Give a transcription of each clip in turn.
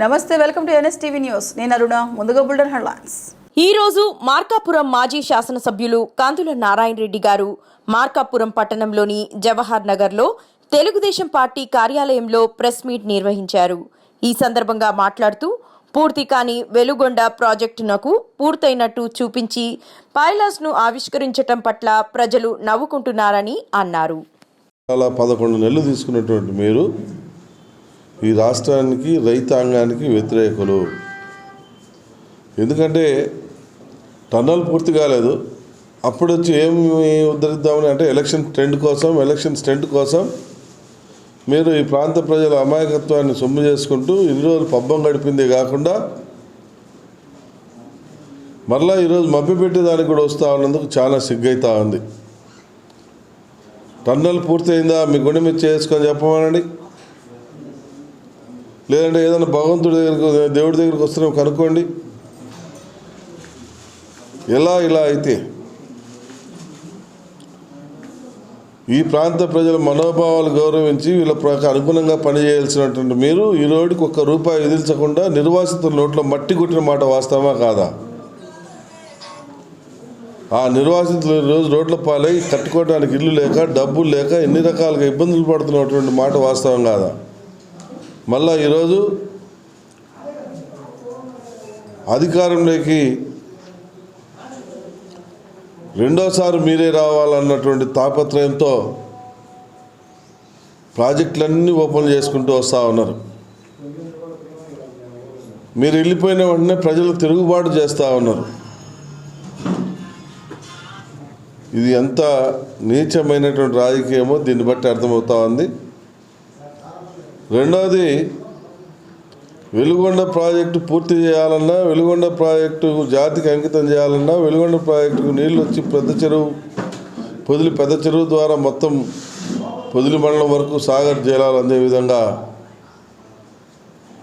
నమస్తే welcome to NS TV news. నేను అరుణ ముందుగా బుల్డన్ హెడ్లైన్స్. ఈ రోజు మార్కాపురం మాజీ శాసనసభ్యులు కాంతుల నారాయణ రెడ్డి గారు మార్కాపురం పట్టణంలోని జవహర్ నగర్లో తెలుగుదేశం పార్టీ కార్యాలయంలో ప్రెస్ మీట్ నిర్వహించారు. ఈ సందర్భంగా మాట్లాడుతూ పూర్తి కాని వెలుగొండ ప్రాజెక్టునకు పూర్తయినట్టు చూపించి పైలాస్ను ఆవిష్కరించటం పట్ల ప్రజలు నవ్వుకుంటున్నారని అన్నారు. అలా పదకొండు నెలలు తీసుకున్నటువంటి మీరు ఈ రాష్ట్రానికి రైతాంగానికి వ్యతిరేకులు. ఎందుకంటే టన్నల్ పూర్తి కాలేదు. అప్పుడు వచ్చి ఏమి ఉద్ధరిద్దామని అంటే ఎలక్షన్ ట్రెండ్ కోసం ఎలక్షన్ స్టెంట్ కోసం మీరు ఈ ప్రాంత ప్రజల అమాయకత్వాన్ని సొమ్ము చేసుకుంటూ ఇన్ని రోజులు పబ్బం గడిపిందే కాకుండా మరలా ఈరోజు మభ్యపెట్టేదానికి కూడా వస్తూ ఉన్నందుకు చాలా సిగ్గైతా ఉంది. టన్నల్ పూర్తయిందా? మీ గుండె మీద చేసుకొని చెప్పమనండి. లేదంటే ఏదైనా భగవంతుడి దగ్గరకు దేవుడి దగ్గరికి వస్తున్నాం కనుక్కోండి. ఎలా ఇలా అయితే ఈ ప్రాంత ప్రజల మనోభావాలు గౌరవించి వీళ్ళ ప్రక అనుగుణంగా పనిచేయాల్సినటువంటి మీరు ఈ రోడ్డుకి ఒక్క రూపాయి విధించకుండా నిర్వాసితుల నోట్లో మట్టి కొట్టిన మాట వాస్తవమా కాదా? ఆ నిర్వాసితులు ఈరోజు రోడ్ల పాలై కట్టుకోవడానికి ఇల్లు లేక డబ్బులు లేక ఎన్ని రకాలుగా ఇబ్బందులు పడుతున్నటువంటి మాట వాస్తవం కాదా? మళ్ళా ఈరోజు అధికారంలోకి రెండోసారి మీరే రావాలన్నటువంటి తాపత్రయంతో ప్రాజెక్టులన్నీ ఓపెన్ చేసుకుంటూ వస్తూ ఉన్నారు. మీరు వెళ్ళిపోయిన వెంటనే ప్రజలు తిరుగుబాటు చేస్తూ ఉన్నారు. ఇది ఎంత నీచమైనటువంటి రాజకీయమో దీన్ని బట్టి అర్థమవుతా ఉంది. రెండవది వెలుగొండ ప్రాజెక్టు పూర్తి చేయాలన్నా వెలుగొండ ప్రాజెక్టు జాతికి అంకితం చేయాలన్నా వెలుగొండ ప్రాజెక్టుకు నీళ్ళు వచ్చి పెద్ద చెరువు పొదిలి పెద్ద చెరువు ద్వారా మొత్తం పొదిలి మండలం వరకు సాగర్ జలాలు అందే విధంగా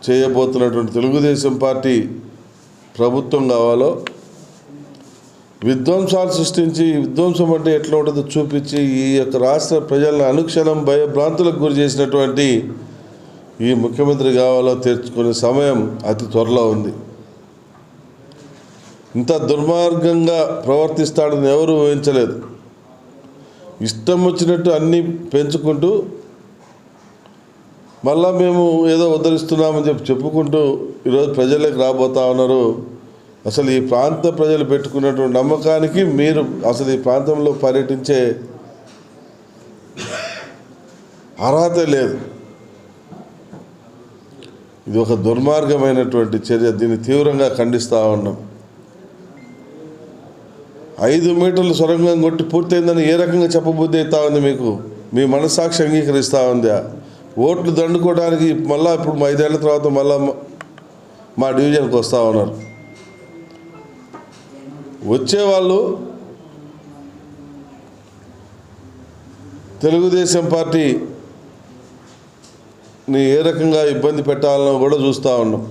చేయబోతున్నటువంటి తెలుగుదేశం పార్టీ ప్రభుత్వం కావాలో విధ్వంసాలు సృష్టించి విధ్వంసం అంటే ఎట్లా ఉంటుందో చూపించి ఈ యొక్క రాష్ట్ర ప్రజలను అనుక్షణం భయభ్రాంతులకు గురి చేసినటువంటి ఈ ముఖ్యమంత్రి కావాలో తెచ్చుకునే సమయం అతి త్వరలో ఉంది. ఇంత దుర్మార్గంగా ప్రవర్తిస్తాడని ఎవరు ఊహించలేదు. ఇష్టం వచ్చినట్టు అన్నీ పెంచుకుంటూ మళ్ళా మేము ఏదో ఉద్ధరిస్తున్నామని చెప్పి చెప్పుకుంటూ ఈరోజు ప్రజలకు రాబోతా ఉన్నారు. అసలు ఈ ప్రాంత ప్రజలు పెట్టుకున్నటువంటి నమ్మకానికి మీరు అసలు ఈ ప్రాంతంలో పర్యటించే అర్హత లేదు. ఇది ఒక దుర్మార్గమైనటువంటి చర్య. దీన్ని తీవ్రంగా ఖండిస్తూ ఉన్నాం. ఐదు మీటర్లు సొరంగం కొట్టి పూర్తయిందని ఏ రకంగా చెప్పబుద్ధి అవుతా ఉంది మీకు? మీ మనస్సాక్షి అంగీకరిస్తూ ఉందా? ఓట్లు దండుకోవడానికి మళ్ళా ఇప్పుడు ఐదేళ్ళ తర్వాత మళ్ళా మా డివిజన్కి వస్తూ ఉన్నారు. వచ్చేవాళ్ళు తెలుగుదేశం పార్టీ ని ఏ రకంగా ఇబ్బంది పెట్టాలనో కూడా చూస్తూ ఉన్నాం.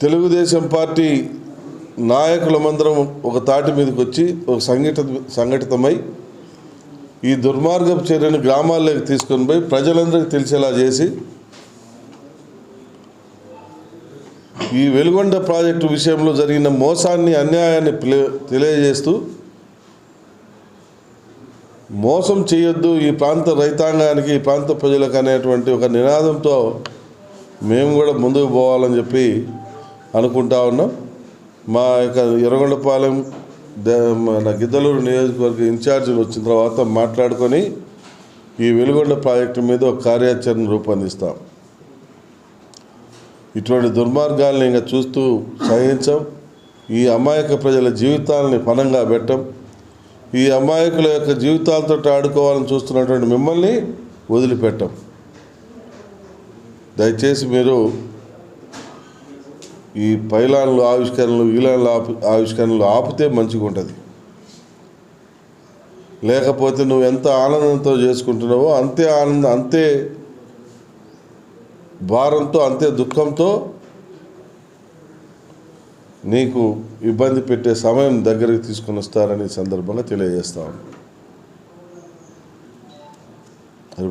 తెలుగుదేశం పార్టీ నాయకులమందరం ఒక తాటి మీదకి వచ్చి ఒక సంఘట సంఘటితమై ఈ దుర్మార్గపు చర్యను గ్రామాల్లోకి తీసుకొని పోయి ప్రజలందరికీ తెలిసేలా చేసి ఈ వెలుగొండ ప్రాజెక్టు విషయంలో జరిగిన మోసాన్ని అన్యాయాన్ని తెలియజేస్తూ మోసం చేయొద్దు ఈ ప్రాంత రైతాంగానికి ఈ ప్రాంత ప్రజలకు అనేటువంటి ఒక నినాదంతో మేము కూడా ముందుకు పోవాలని చెప్పి అనుకుంటా ఉన్నాం. మా యొక్క ఎర్రగొండపాలెం మన గిద్దలూరు నియోజకవర్గ ఇన్ఛార్జీలు వచ్చిన తర్వాత మాట్లాడుకొని ఈ వెలుగొండ ప్రాజెక్టు మీద ఒక కార్యాచరణ రూపొందిస్తాం. ఇటువంటి దుర్మార్గాల్ని ఇంకా చూస్తూ సహించం. ఈ అమాయక ప్రజల జీవితాలని పనంగా పెట్టం. ఈ అమాయకుల యొక్క జీవితాలతో ఆడుకోవాలని చూస్తున్నటువంటి మిమ్మల్ని వదిలిపెట్టం. దయచేసి మీరు ఈ పైలాన్లు ఆవిష్కరణలు ఈలాన్లు ఆపి ఆవిష్కరణలు ఆపితే మంచిగా ఉంటుంది. లేకపోతే నువ్వు ఎంత ఆనందంతో చేసుకుంటున్నావో అంతే ఆనందం అంతే భారంతో అంతే దుఃఖంతో నీకు ఇబ్బంది పెట్టే సమయం దగ్గరికి తీసుకొని వస్తారని సందర్భంగా తెలియజేస్తాను అది